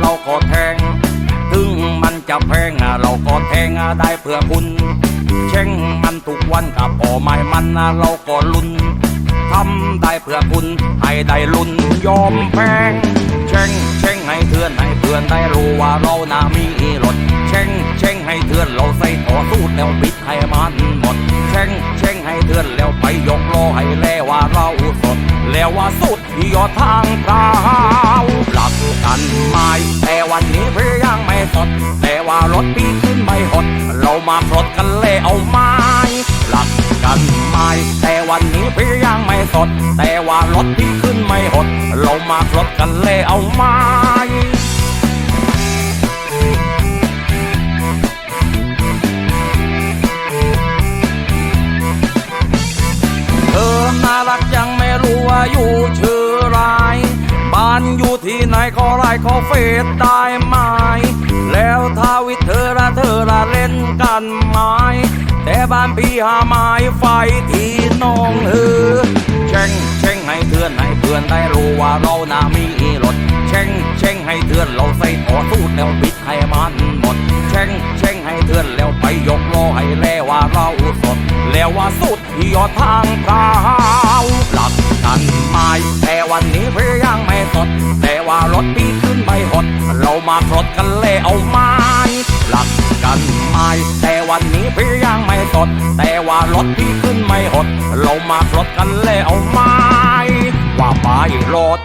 เราก็แทง ถึงมันจะแพงอะเราก็แทงได้เพื่อคุณ เช่งมันทุกวันกับพอไม่มันอะเราก็ลุ้นทำได้เพื่อคุณ ให้ได้ลุ้นยอมแพง เช่งเช่งให้เพื่อนให้เพื่อนได้รู้ว่าเราน่ามีรถเช่งเช่งให้เพื่อนเราใส่ต่อสู้แล้วปิดให้มันหมดเช่งเช่งให้เพื่อนแล้วไปยกโลให้แล้ว่าเราสดแล้วว่าสุดยอดทางเท้าันไม่แต่วันนี้พี่ยังไม่สด แต่ว่ารถพี่ขึ้นไม่หด เรามาปลดกันเลยเอาไม้หลักกันไม่แต่วันนี้พี่ยังไม่สด แต่ว่ารถพี่ขึ้นไม่หด เรามาปลดกันเลยเอาไม้เธอน่ารักยังไม่รู้ว่าอยู่ชื่อ อะไรบ้านอยู่ที่ไหนก็ไลน์ขอเฟซได้ไหม แล้วถ้าวิทย์เธอละเธอละเล่นกันไหม แต่บ้านพี่หาไม้ไฟที่น้องเออเช่งเช่งให้เพื่อนให้เพื่อนได้รู้ว่าเราน่ามีรถเช่งเช่งให้เพื่อนเราใส่ต่อสู้แล้วปิดให้มันหมดเช่งเช่งให้เพื่อนแล้วไปยกโลให้แลว่าเราสดแล้วว่าสุดยอดทางเท้า กันไม่แต่วันนี้พี่ยังไม่สด แต่ว่ารถปีขึ้นไม่หด เรามาครดกันเลยเอาไม้หลักกันไม่แต่วันนี้พี่ยังไม่สด แต่ว่ารถปีขึ้นไม่หด เรามาครดกันเลยเอาไม้ว่าไปรถ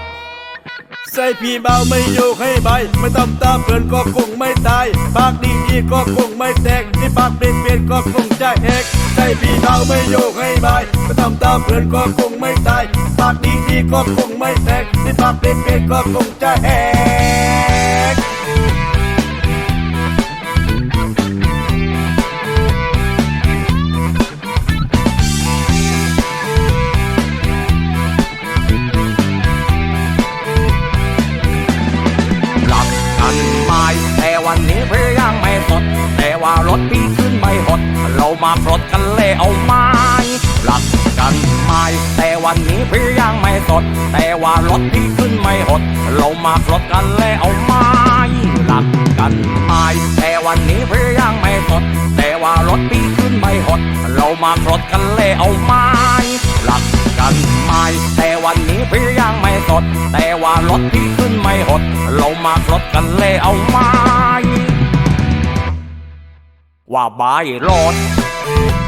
ใจพี่เบาไม่โยกให้ใบ ไม่ต้องตามเพื่อนก็คงไม่ตาย ปากดีดีก็คงไม่แตกที่ปากเป็นเป็นก็คงจะแหกใจพี่เบาไม่โยกให้ใบไม่ต้องตามเพื่อนก็คงไม่ตาย ปากดีดีก็คงไม่แตกที่ปากเป็นเป็นก็คงจะแหก มาปลดกันเลยเอาไม้หลักกันไม่แต่วันนี้พี่ยังไม่สด แต่ว่ารถพี่ขึ้นไม่หด เรามาปลดกันเลยเอาไม้หลักกันไม่แต่วันนี้พี่ยังไม่สด แต่ว่ารถพี่ขึ้นไม่หด เรามาปลดกันเลยเอาไม้หลักกันไม่แต่วันนี้พี่ยังไม่สด แต่ว่ารถพี่ขึ้นไม่หด เรามาปลดกันเลยเอาไม้ว่าบายรถ Bye.